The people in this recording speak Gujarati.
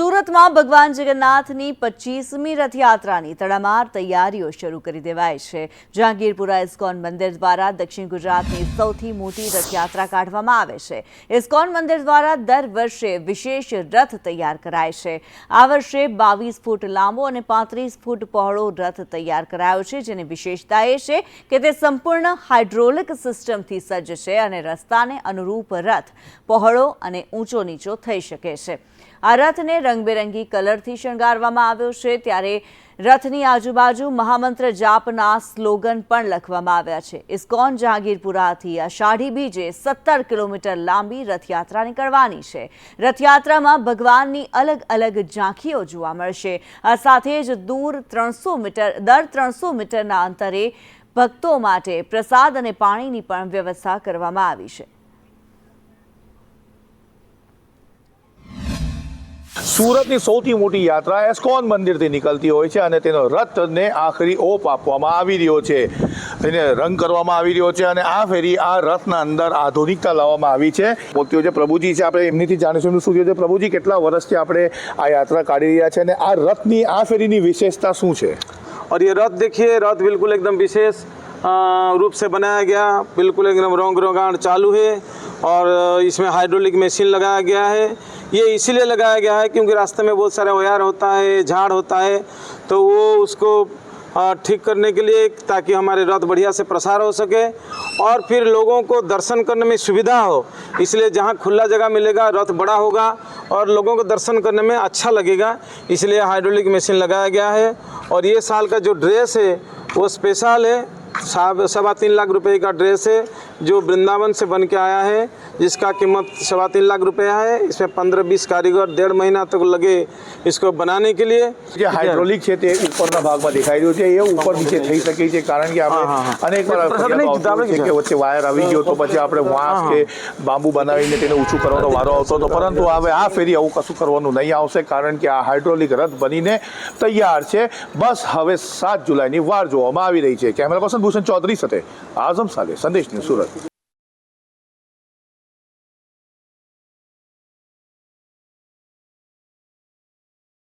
સુરતમાં ભગવાન જગન્નાથની પચીસમી રથયાત્રાની તડામાર તૈયારીઓ શરૂ કરી દેવાય છે. જહાંગીરપુરા ઇસ્કોન મંદિર દ્વારા દક્ષિણ ગુજરાતની સૌથી મોટી રથયાત્રા કાઢવામાં આવે છે. ઇસ્કોન મંદિર દ્વારા દર વર્ષે વિશેષ રથ તૈયાર કરાય છે. આ વર્ષે બાવીસ ફૂટ લાંબો અને પાંત્રીસ ફૂટ પહોળો રથ તૈયાર કરાયો છે, જેની વિશેષતા એ છે કે તે સંપૂર્ણ હાઇડ્રોલિક સિસ્ટમથી સજ્જ છે અને રસ્તાને અનુરૂપ રથ પહોળો અને ઊંચો નીચો થઈ શકે છે. આ રથને રંગબેરંગી કલરથી શણગારવામાં આવ્યો છે. ત્યારે રથની આજુબાજુ મહામંત્ર જાપના સ્લોગન પણ લખવામાં આવ્યા છે. ઇસ્કોન જહાંગીરપુરાથી અષાઢી બીજે સત્તર કિલોમીટર લાંબી રથયાત્રા નીકળવાની છે. રથયાત્રામાં ભગવાનની અલગ અલગ ઝાંખીઓ જોવા મળશે. આ સાથે જ દૂર ત્રણસો મીટર, દર ત્રણસો મીટરના અંતરે ભક્તો માટે પ્રસાદ અને પાણીની પણ વ્યવસ્થા કરવામાં આવી છે. સુરતની સૌથી મોટી યાત્રા એસ્કોન મંદિરથી નીકળતી હોય છે અને તેનો રથને આખરી ઓપ આપવામાં આવી રહ્યો છે એને રંગ કરવામાં આવી રહ્યો છે અને આ ફેરી આ રથના અંદર આધુનિકતા લાવવામાં આવી છે પોતે જે પ્રભુજી છે આપણે એમનીથી જાણીશું એમનું શું થયું છે પ્રભુજી કેટલા વર્ષથી આપણે આ યાત્રા કાઢી રહ્યા છે અને આ રથની આ ફેરીની વિશેષતા શું છે और ये रथ देखिए रथ बिल्कुल एकदम विशेष अ, रूप से बनाया गया बिल्कुल एकदम रंग रोगान चालू है और अ, इसमें हाइड्रोलिक मशीन लगाया गया है ये इसीलिए लगाया गया है क्योंकि रास्ते में बहुत सारे ओयार होता है, झाड़ होता है तो वो उसको ठीक करने के लिए ताकि हमारे रथ बढ़िया से प्रसार हो सके और फिर लोगों को दर्शन करने में सुविधा हो। इसलिए जहाँ खुला जगह मिलेगा, रथ बड़ा होगा और लोगों को दर्शन करने में अच्छा लगेगा। इसलिए हाइड्रोलिक मशीन लगाया गया है और ये साल का जो ड्रेस है, वो स्पेशल है। सवा तीन लाख रुपए का ड्रेस है, जो वृंदावन से बन के आया है। जिसका कीमत सवा तीन लाख रुपया है इसमें पंद्रह बीस कारीगर डेढ़ महीना तक लगे इसको बनाने के लिए જે હાઇડ્રોલિક છે તે ઉપરના ભાગમાં દેખાઈ રહ્યું છે એ ઉપર નીચે થઈ શકે છે કારણ કે હા, હા, આપણે હા. અનેક વાર પ્રસાદ ફરિયાદો નહીં, આવતી હોય છે આપણે કે વચ્ચે વાયર આવી ગયો તો પછી આપણે વાંસ કે બાંબુ બનાવીને તેને ઊંચું કરવાનો વારો આવતો હતો પરંતુ હવે આ ફેરી આવું કશું કરવાનું નહીં આવશે કારણ કે આ હાઇડ્રોલિક રથ બનીને તૈયાર છે બસ હવે સાત જુલાઈની વાર જોવામાં આવી રહી છે કેમેરા પર્સન ભૂષણ ચૌધરી સાથે આઝમ સાલે સંદેશ ન્યૂઝ સુરત